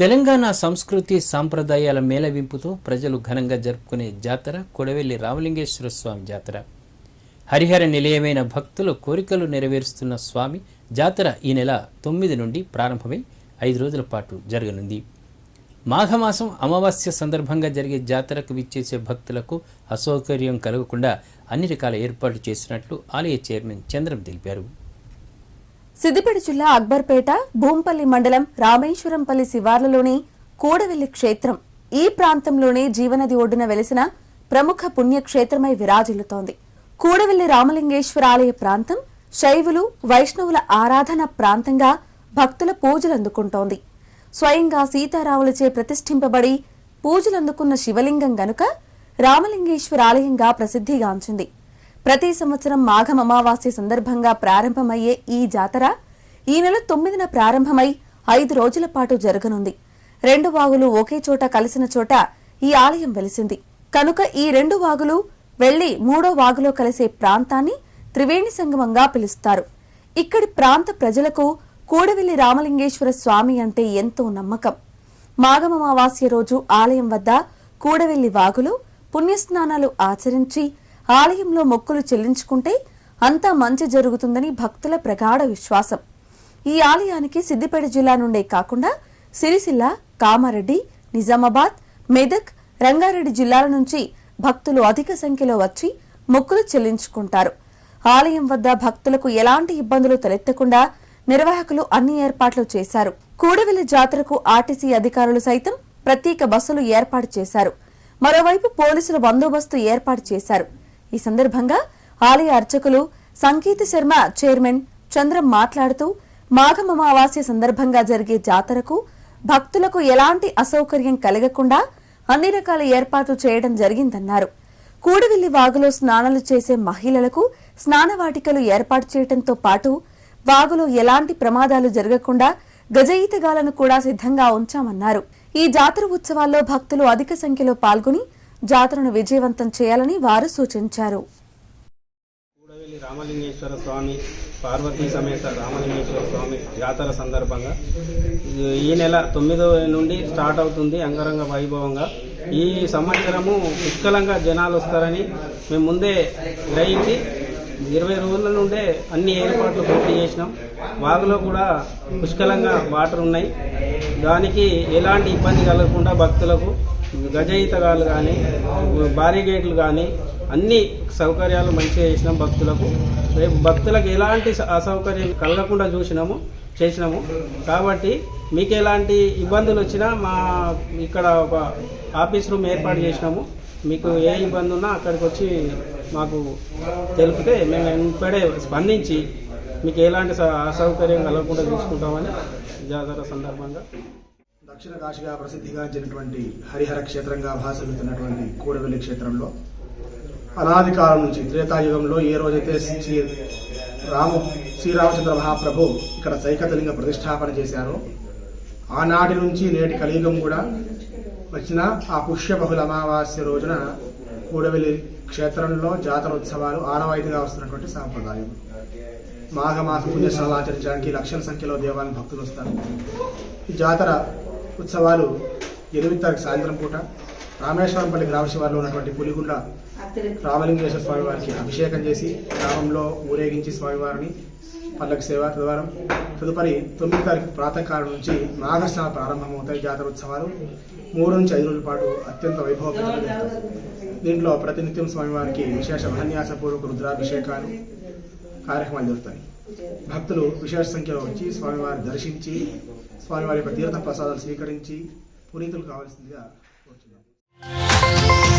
తెలంగాణ సంస్కృతి సాంప్రదాయాల మేళవింపుతో ప్రజలు ఘనంగా జరుపుకునే జాతర కొడవెల్లి రామలింగేశ్వర స్వామి జాతర. హరిహర నిలయమైన భక్తుల కోరికలు నెరవేరుస్తున్న స్వామి జాతర ఈ నెల తొమ్మిది నుండి ప్రారంభమై ఐదు రోజుల పాటు జరగనుంది. మాఘమాసం అమావాస్య సందర్భంగా జరిగే జాతరకు విచ్చేసే భక్తులకు అసౌకర్యం కలగకుండా అన్ని రకాల ఏర్పాట్లు చేసినట్లు ఆలయ చైర్మన్ చంద్రం తెలిపారు. సిద్దిపేట జిల్లా అక్బర్పేట భూంపల్లి మండలం రామేశ్వరంపల్లి శివార్లలోని కూడవెల్లి క్షేత్రం ఈ ప్రాంతంలోనే జీవనది ఒడ్డున వెలిసిన ప్రముఖ పుణ్యక్షేత్రమై విరాజిల్లుతోంది. కూడవెల్లి రామలింగేశ్వర ఆలయ ప్రాంతం శైవులు వైష్ణవుల ఆరాధన ప్రాంతంగా భక్తుల పూజలందుకుంటోంది స్వయంగా సీతారాములచే ప్రతిష్ఠింపబడి పూజలందుకున్న శివలింగం గనుక రామలింగేశ్వర ఆలయంగా ప్రసిద్ధిగాంచింది. ప్రతి సంవత్సరం మాఘం అమావాస్య సందర్భంగా ప్రారంభమయ్యే ఈ జాతర ఈ నెల తొమ్మిదిన ప్రారంభమై ఐదు రోజుల పాటు జరగనుంది. రెండు వాగులు ఒకే చోట కలిసిన చోట ఈ ఆలయం వెలిసింది. కనుక ఈ రెండు వాగులు వెళ్ళి మూడో వాగులో కలిసే ప్రాంతాన్ని త్రివేణి సంగమంగా పిలుస్తారు. ఇక్కడి ప్రాంత ప్రజలకు కూడవెల్లి రామలింగేశ్వర స్వామి అంటే ఎంతో నమ్మకం. మాఘమమావాస్య రోజు ఆలయం వద్ద కూడవెల్లి వాగులు పుణ్యస్నానాలు ఆచరించి ఆలయంలో మొక్కులు చెల్లించుకుంటే అంతా మంచి జరుగుతుందని భక్తుల ప్రగాఢ విశ్వాసం. ఈ ఆలయానికి సిద్దిపేట జిల్లా నుండే కాకుండా సిరిసిల్ల కామారెడ్డి నిజామాబాద్ మెదక్ రంగారెడ్డి జిల్లాల నుంచి భక్తులు అధిక సంఖ్యలో వచ్చి మొక్కులు చెల్లించుకుంటారు. ఆలయం వద్ద భక్తులకు ఎలాంటి ఇబ్బందులు తలెత్తకుండా నిర్వాహకులు అన్ని ఏర్పాట్లు చేశారు. కూడవెల్లి జాతరకు ఆర్టీసీ అధికారులు సైతం ప్రత్యేక బస్సులు ఏర్పాటు చేశారు. మరోవైపు పోలీసులు బందోబస్తు ఏర్పాటు చేశారు. ఈ సందర్భంగా ఆలయ అర్చకులు సంగీత శర్మ చైర్మన్ చంద్రం మాట్లాడుతూ మాఘమమావాస్య సందర్భంగా జరిగే జాతరకు భక్తులకు ఎలాంటి అసౌకర్యం కలగకుండా అన్ని రకాల ఏర్పాట్లు చేయడం జరిగిందన్నారు. కూడివిల్లి వాగులో స్నానాలు చేసే మహిళలకు స్నానవాటికలు ఏర్పాటు చేయడంతో పాటు వాగులో ఎలాంటి ప్రమాదాలు జరగకుండా గజయితగాలను కూడా సిద్ధంగా ఉంచామన్నారు. ఈ జాతర ఉత్సవాల్లో భక్తులు అధిక సంఖ్యలో పాల్గొని జాతరను విజయవంతం చేయాలని వారు సూచించారు. కూడవెల్లి రామలింగేశ్వర స్వామి పార్వతీ సమేత రామలింగేశ్వర స్వామి జాతర సందర్భంగా ఈ నెల తొమ్మిదవ నుండి స్టార్ట్ అవుతుంది అంగరంగ వైభవంగా. ఈ సంవత్సరము పుష్కలంగా జనాలు వస్తారని మేము ముందే గ్రహించి ఇరవై రోజుల నుండే అన్ని ఏర్పాట్లు పూర్తి చేసినాం. వాగులో కూడా పుష్కలంగా వాటర్ ఉన్నాయి. దానికి ఎలాంటి ఇబ్బంది కలగకుండా భక్తులకు గజ ఈతగాళ్ళు కానీ బారిగేట్లు కానీ అన్ని సౌకర్యాలు మంచిగా చేసినాం భక్తులకు. రేపు భక్తులకు ఎలాంటి స- అసౌకర్యం కలగకుండా చూసినాము చేసినాము. కాబట్టి మీకు ఎలాంటి ఇబ్బందులు వచ్చినా మా ఇక్కడ ఒక ఆఫీస్ రూమ్ ఏర్పాటు చేసినాము. మీకు ఏ ఇబ్బంది ఉన్నా అక్కడికి వచ్చి మాకు తెలిపితే మేము ఇప్పుడే స్పందించి మీకు ఎలాంటి స- అసౌకర్యం కలగకుండా చూసుకుంటామని జాతర సందర్భంగా దక్షిణ కాశీగా ప్రసిద్ధిగాంచినటువంటి హరిహర క్షేత్రంగా భాసలుతున్నటువంటి కూడవెల్లి క్షేత్రంలో అనాది కాలం నుంచి త్రేతాయుగంలో ఏ రోజైతే శ్రీ రాము శ్రీరామచంద్ర మహాప్రభు ఇక్కడ సైకతలింగ ప్రతిష్టాపన చేశారో ఆనాటి నుంచి నేటి కలియుగం కూడా వచ్చిన ఆ పుష్య బహుళ అమావాస్య రోజున కూడవెల్లి క్షేత్రంలో జాతరోత్సవాలు ఆనవాయితీగా వస్తున్నటువంటి సాంప్రదాయం. మాఘమాస పుణ్యస్నాలు ఆచరించడానికి లక్షల సంఖ్యలో దేవాలయం భక్తులు వస్తారు. ఈ జాతర ఉత్సవాలు ఎనిమిది తారీఖు సాయంత్రం పూట రామేశ్వరంపల్లి గ్రామ శివార్లో ఉన్నటువంటి పులిగుండ రామలింగేశ్వర స్వామి వారికి అభిషేకం చేసి గ్రామంలో ఊరేగించి స్వామివారిని పల్లకి సేవ తద్వారం తదుపరి తొమ్మిది తారీఖు ప్రాతకాలం నుంచి నాగస్నాన ప్రారంభమవుతాయి జాతర ఉత్సవాలు. మూడు నుంచి ఐదు రోజుల పాటు అత్యంత వైభవంగా జరుగుతాయి దీంట్లో ప్రతినిత్యం స్వామివారికి విశేష మహాన్యాసపూర్వక రుద్రాభిషేకాలు కార్యక్రమాలు జరుగుతాయి. భక్తులు విశేష సంఖ్యలో వచ్చి స్వామివారిని దర్శించి స్వామివారి యొక్క తీర్థ ప్రసాదాలు స్వీకరించి పునీతులు కావాల్సిందిగా కోరుచున్నాను